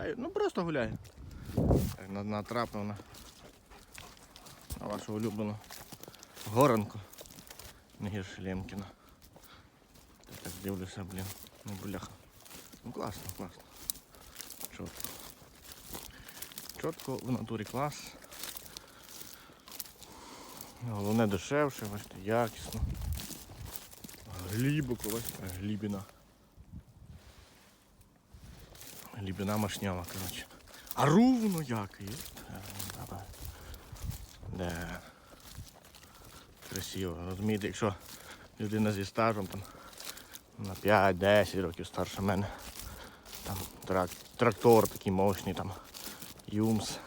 гуляю. Ну просто гуляю. Так, Натрапив на, на вашу улюблену горанку. Не гірше Лемкіна. Я так дивлюся, блін. Ну бляха. Ну класно, класно. Чітко. Чітко в натурі клас. Головне дешевше, бачите, якісно. Глибоко, бачите, глибина. Глибина машнява, коротше. А ровно як є. Давай. Да. Красиво. Розумієте, якщо людина зі стажем там на 5-10 років старше мене. Там трак, трактор такий мощний, там юмс.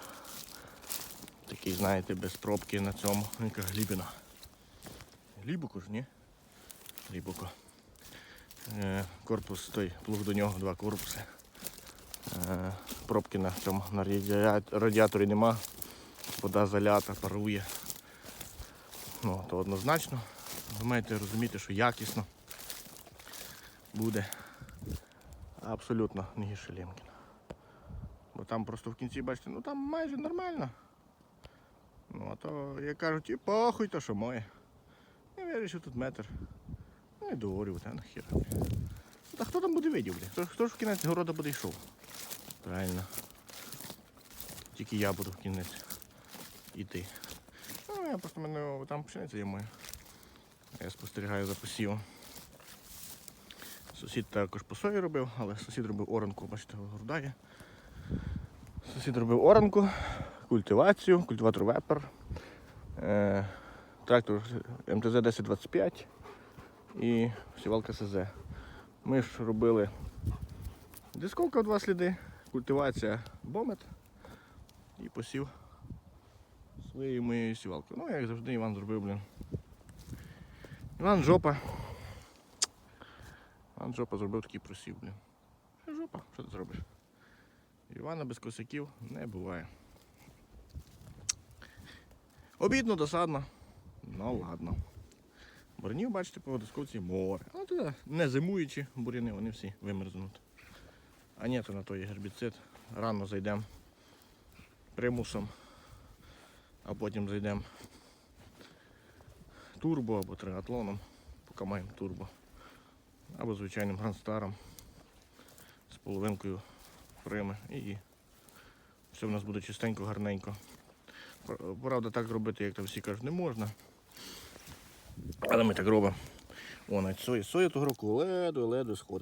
Такий, знаєте, без пробки на цьому. Яка глибина. Глибоко ж, ні? Глибоко. Е, корпус той, плуг до нього, два корпуси. Е, пробки на цьому на радіаторі нема. Вода залята, парує. Ну, то однозначно. Ви маєте розуміти, що якісно буде абсолютно не гірше. Бо там просто в кінці, бачите, ну там майже нормально. Ну, а то, як кажуть, і похуй, то що моє. Я вирішив тут метр. Ну і договорю, та нахер. Та хто там буде видів, бля? Хто, хто ж в кінець города буде йшов? Правильно. Тільки я буду в кінець йти. Ну, я просто мене там пшениця є моя. Я спостерігаю за посівом. Сусід також по сої робив, але сусід робив оранку, бачите, гордає. Сусід робив оранку, культивацію, культиватор вепер, е, трактор МТЗ 1025 і сівалка СЗ. Ми ж робили дисковка в два сліди, культивація бомет і посів своєю моєю сівалкою. Ну, як завжди, Іван зробив, блін. Іван жопа. Іван жопа зробив такий просів, блін. Жопа, що ти зробиш? Івана без косяків не буває. Обідно, досадно. Ну ладно. Бурянів, бачите, по дисковці море. А туди не зимуючі буряни, вони всі вимерзнуть. А ні, то на той гербіцид. Рано зайдемо примусом, а потім зайдемо турбо або триатлоном, поки маємо турбо. Або звичайним грандстаром з половинкою прими і все в нас буде чистенько, гарненько. Правда, так робити, як там всі кажуть, не можна. Але ми так робимо. О, навіть соя, соя того року ледве-ледве сходить.